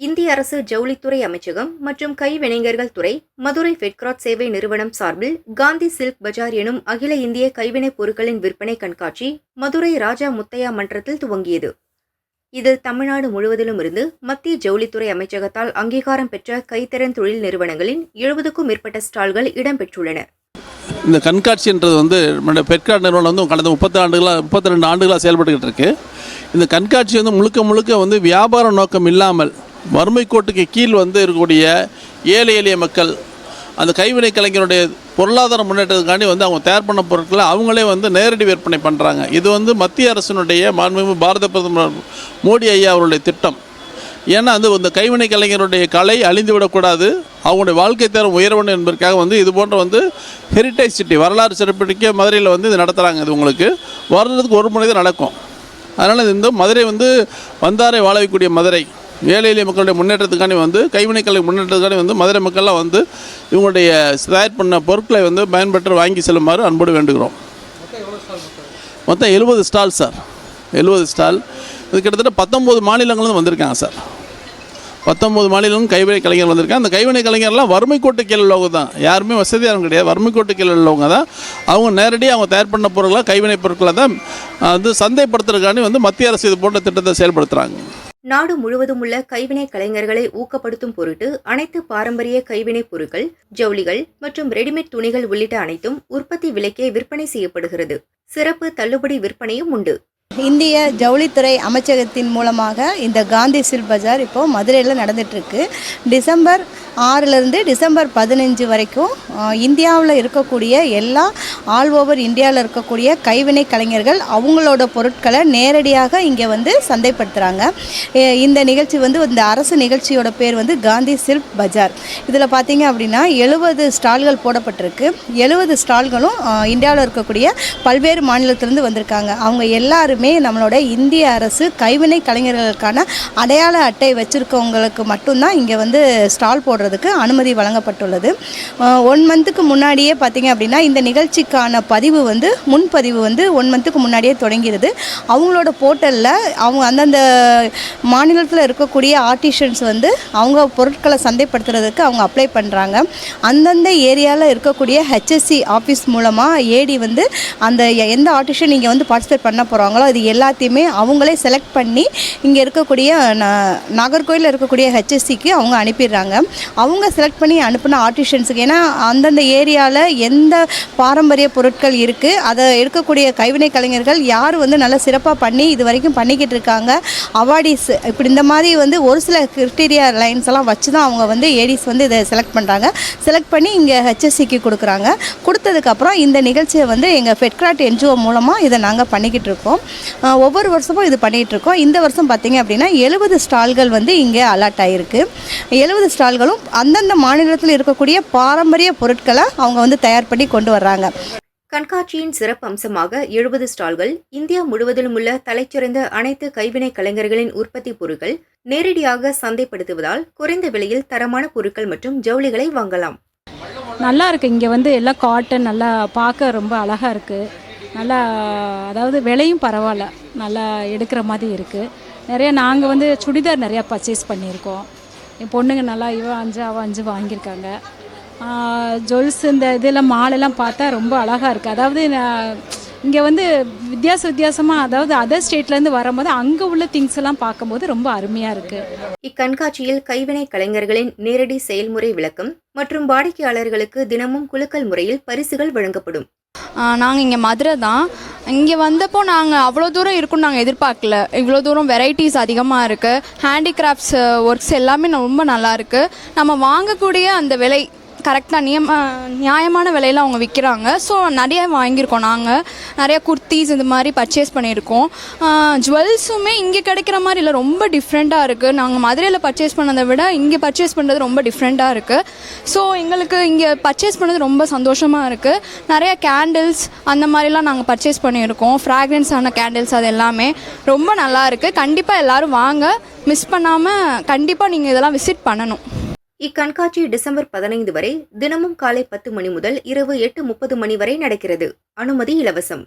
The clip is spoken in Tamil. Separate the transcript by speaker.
Speaker 1: இந்திய அரசு ஜவுளித்துறை அமைச்சகம் மற்றும் கைவினைஞர்கள் துறை மதுரை ஃபெட்கிராட் சேவை நிறுவனம் சார்பில் காந்தி சில்க் பஜார் எனும் அகில இந்திய கைவினைப் பொருட்களின் விற்பனை கண்காட்சி மதுரை ராஜா முத்தையா மன்றத்தில் துவங்கியது. இதில் தமிழ்நாடு முழுவதிலும் இருந்து மத்திய ஜவுளித்துறை அமைச்சகத்தால் அங்கீகாரம் பெற்ற கைத்திறன் தொழில் நிறுவனங்களின் எழுபதுக்கும் மேற்பட்ட ஸ்டால்கள் இடம்பெற்றுள்ளன.
Speaker 2: இந்த கண்காட்சின்றது வந்து நம்முடைய பெட்கார்ட் நிறுவனம் வந்து கடந்த முப்பத்தி ஆண்டுகளாக முப்பத்தி ரெண்டு ஆண்டுகளாக செயல்பட்டுக்கிட்டு இருக்கு. இந்த கண்காட்சி வந்து முழுக்க முழுக்க வந்து வியாபார நோக்கம் இல்லாமல் வறுமை கோட்டுக்கு கீழ் வந்து இருக்கக்கூடிய ஏழை எளிய மக்கள் அந்த கைவினை கலைஞருடைய பொருளாதார முன்னேற்றத்துக்காண்டி வந்து அவங்க தயார் பண்ண பொருட்களை அவங்களே வந்து நேரடி விற்பனை பண்ணுறாங்க இது வந்து மத்திய அரசினுடைய மாண்புமிகு பாரத பிரதமர் மோடி ஐயா அவருடைய திட்டம். ஏன்னா வந்து இந்த கைவினை கலைஞருடைய கலை அழிந்து விடக்கூடாது. அவங்களுடைய வாழ்க்கை தரம் உயர என்பதற்காக வந்து இது போன்ற வந்து ஹெரிட்டேஜ் சிட்டி வரலாறு சிறப்பிடிக்க மதுரையில் வந்து இது நடத்துகிறாங்க இது உங்களுக்கு. வருடத்துக்கு ஒரு முறை தான் நடக்கும். அதனால் இந்த மதுரை வந்து வந்தாரை வாழவைக்கூடிய மதுரை. ஏழை எளிய மக்களுடைய முன்னேற்றத்துக்காண்டி வந்து கைவினை கலை முன்னேற்றத்துக்காண்டி வந்து மதுரை மக்கள்லாம் வந்து இவங்களுடைய தயார் பண்ண பொருட்களை வந்து பயன்பெற்று வாங்கி செல்லுமாறு அன்போடு வேண்டுகிறோம். மொத்தம் எழுபது ஸ்டால் சார். எழுபது ஸ்டால். இது கிட்டத்தட்ட பத்தொம்போது மாநிலங்களும் வந்திருக்காங்க சார். பத்தொம்போது மாநிலம் கைவினை கலைஞர் வந்திருக்காங்க. அந்த கைவினை கலைஞர்லாம் வறுமை கோட்டு கீழ் உள்ளவங்க தான். யாருமே வசதியாகவும் கிடையாது வறுமை கோட்டு கீழ் உள்ளவங்க தான். அவங்க நேரடியாக அவங்க தயார் பண்ண பொருட்களை கைவினை பொருட்களை தான் வந்து சந்தைப்படுத்துறதுக்காண்டி வந்து மத்திய அரசு இது போன்ற திட்டத்தை செயல்படுத்துகிறாங்க
Speaker 1: நாடு முழுவதும் உள்ள கைவினை கலைஞர்களை ஊக்கப்படுத்தும் பொருட்டு அனைத்து பாரம்பரிய கைவினைப் பொருட்கள் ஜவுளிகள் மற்றும் ரெடிமேட் துணிகள் உள்ளிட்ட அனைத்தும் உற்பத்தி விலைக்கே விற்பனை செய்யப்படுகிறது. சிறப்பு தள்ளுபடி விற்பனையும் உண்டு.
Speaker 3: இந்திய ஜவுளித்துறை அமைச்சகத்தின் மூலமாக இந்த காந்தி சில் பஜார் இப்போது மதுரையில் நடந்துகிட்ருக்கு டிசம்பர் ஆறுலேருந்து டிசம்பர் பதினஞ்சு வரைக்கும் இந்தியாவில் இருக்கக்கூடிய எல்லா ஆல் ஓவர் இந்தியாவில் இருக்கக்கூடிய கைவினை கலைஞர்கள் அவங்களோட பொருட்களை நேரடியாக இங்கே வந்து சந்தைப்படுத்துகிறாங்க இந்த நிகழ்ச்சி வந்து இந்த அரசு நிகழ்ச்சியோட பேர் வந்து காந்தி சில்க் பஜார். இதில் பார்த்தீங்க அப்படின்னா எழுபது ஸ்டால்கள் போடப்பட்டிருக்கு. எழுபது ஸ்டால்களும் இந்தியாவில் இருக்கக்கூடிய பல்வேறு மாநிலத்திலேருந்து வந்திருக்காங்க. அவங்க எல்லாருமே நம்மளோட இந்திய அரசு கைவினை கலைஞர்களுக்கான அடையாள அட்டை வச்சுருக்கவங்களுக்கு மட்டும்தான் இங்கே வந்து ஸ்டால் போடுறதுக்கு அனுமதி வழங்கப்பட்டுள்ளது. ஒன் மந்த்துக்கு முன்னாடியே பார்த்தீங்க அப்படின்னா இந்த நிகழ்ச்சி வேலைக்கான பதிவு வந்து முன்பதிவு வந்து ஒன் மந்த்துக்கு முன்னாடியே தொடங்கிடுது அவங்களோட போர்ட்டலில் அவங்க அந்தந்த மாநிலத்தில் இருக்கக்கூடிய ஆர்டிஷன்ஸ் வந்து அவங்க பொருட்களை சந்தைப்படுத்துறதுக்கு அவங்க அப்ளை பண்ணுறாங்க அந்தந்த ஏரியாவில் இருக்கக்கூடிய ஹெச்எஸ்சி ஆஃபீஸ் மூலமாக ஏடி வந்து அந்த எந்த ஆர்டிஷன் நீங்கள் வந்து பார்ட்டிசிபேட் பண்ண போகிறாங்களோ அது எல்லாத்தையுமே அவங்களே செலக்ட் பண்ணி இங்கே இருக்கக்கூடிய ந- நாகர்கோயிலில் இருக்கக்கூடிய ஹெச்எஸ்சிக்கு அவங்க அனுப்பிடுறாங்க. அவங்க செலக்ட் பண்ணி அனுப்பின ஆர்டிஷன்ஸுக்கு ஏன்னா அந்தந்த ஏரியாவில் எந்த பாரம்பரிய பொருட்கள் இருக்குது அதை எடுக்கக்கூடிய கைவினை கலைஞர்கள் யார் வந்து நல்லா சிறப்பாக பண்ணி இது வரைக்கும் பண்ணிக்கிட்டு இருக்காங்க. அவார்டிஸ் இப்படி இந்த மாதிரி வந்து ஒரு சில கிரிட்டீரியா லைன்ஸ் எல்லாம் வச்சு தான் அவங்க வந்து ஏடிஸ் வந்து இதை செலக்ட் பண்ணுறாங்க செலக்ட் பண்ணி இங்கே ஹெச்எஸ்சிக்கு கொடுக்குறாங்க. கொடுத்ததுக்கப்புறம் இந்த நிகழ்ச்சியை வந்து எங்கள் ஃபெட்கிராட் என்ஜிஓ மூலமாக இதை நாங்கள் பண்ணிக்கிட்டு இருக்கோம். ஒவ்வொரு வருஷமும் இது பண்ணிகிட்டு இருக்கோம். இந்த வருஷம் பார்த்திங்க அப்படின்னா எழுபது ஸ்டால்கள் வந்து இங்கே அலாட் ஆகிருக்கு எழுபது ஸ்டால்களும் அந்தந்த மாநிலத்தில் இருக்கக்கூடிய பாரம்பரிய பொருட்களை அவங்க வந்து தயார் பண்ணி கொண்டு வர்றாங்க.
Speaker 1: கண்காட்சியின் சிறப்பு அம்சமாக எழுபது ஸ்டால்கள் இந்தியா முழுவதிலும் உள்ள தலைச்சிறந்த அனைத்து கைவினை கலைஞர்களின் உற்பத்தி பொருட்கள் நேரடியாக சந்தைப்படுத்துவதால் குறைந்த விலையில் தரமான பொருட்கள் மற்றும் ஜவுளிகளை வாங்கலாம்.
Speaker 4: நல்லா இருக்குது இங்கே வந்து எல்லாம் காட்டன் நல்லா பார்க்க ரொம்ப அழகாக இருக்குது நல்லா அதாவது விலையும் பரவாயில்ல. நல்லா எடுக்கிற மாதிரி இருக்குது நிறைய நாங்கள் வந்து சுடிதார் நிறையா பர்ச்சேஸ் பண்ணியிருக்கோம். என் பொண்ணுங்க நல்லா இவ அஞ்சு அவ அஞ்சு வாங்கியிருக்காங்க. ஜுவல்ஸ் இந்த இதெல்லாம் மாலெல்லாம் பார்த்தா ரொம்ப அழகாக இருக்குது அதாவது இங்கே வந்து வித்தியாச வித்தியாசமாக அதாவது அதர் ஸ்டேட்லேருந்து வரும்போது அங்கே உள்ள திங்ஸ் எல்லாம் பார்க்கும்போது ரொம்ப அருமையாக இருக்குது
Speaker 1: இக்கண்காட்சியில் கைவினை கலைஞர்களின் நேரடி செயல்முறை விளக்கம் மற்றும் வாடிக்கையாளர்களுக்கு தினமும் குலுக்கல் முறையில் பரிசுகள் வழங்கப்படும்.
Speaker 5: நாங்கள் இங்கே மதுரை தான். இங்கே வந்தப்போ நாங்கள் அவ்வளோ தூரம் இருக்கும்னு நாங்கள் எதிர்பார்க்கல. இவ்வளோ தூரம் வெரைட்டிஸ் அதிகமாக இருக்குது ஹேண்டிகிராஃப்ட்ஸ் ஒர்க்ஸ் எல்லாமே ரொம்ப நல்லா இருக்குது நம்ம வாங்கக்கூடிய அந்த விலை கரெக்டாக நியம நியாயமான விலையில அவங்க விற்கிறாங்க ஸோ நிறைய வாங்கியிருக்கோம் நாங்கள் நிறைய குர்த்திஸ் இந்த மாதிரி பர்ச்சேஸ் பண்ணியிருக்கோம். ஜுவல்ஸுமே இங்கே கிடைக்கிற மாதிரி இல்லை. ரொம்ப டிஃப்ரெண்ட்டாக இருக்குது நாங்கள் மதுரையில் பர்ச்சேஸ் பண்ணதை விட இங்கே பர்ச்சேஸ் பண்ணுறது ரொம்ப டிஃப்ரெண்ட்டாக இருக்குது ஸோ எங்களுக்கு இங்கே பர்ச்சேஸ் பண்ணது ரொம்ப சந்தோஷமாக இருக்குது நிறைய கேண்டில்ஸ் அந்த மாதிரிலாம் நாங்கள் பர்ச்சேஸ் பண்ணியிருக்கோம். ஃப்ராக்ரன்ஸான கேண்டில்ஸ் அது எல்லாமே. ரொம்ப நல்லா இருக்குது கண்டிப்பாக எல்லோரும் வாங்க. மிஸ் பண்ணாமல் கண்டிப்பாக நீங்கள் இதெல்லாம் விசிட் பண்ணணும்.
Speaker 1: இக்கண்காட்சி டிசம்பர் பதினைந்து வரை தினமும் காலை பத்து மணி முதல் இரவு எட்டு முப்பது மணி வரை நடக்கிறது. அனுமதி இலவசம்.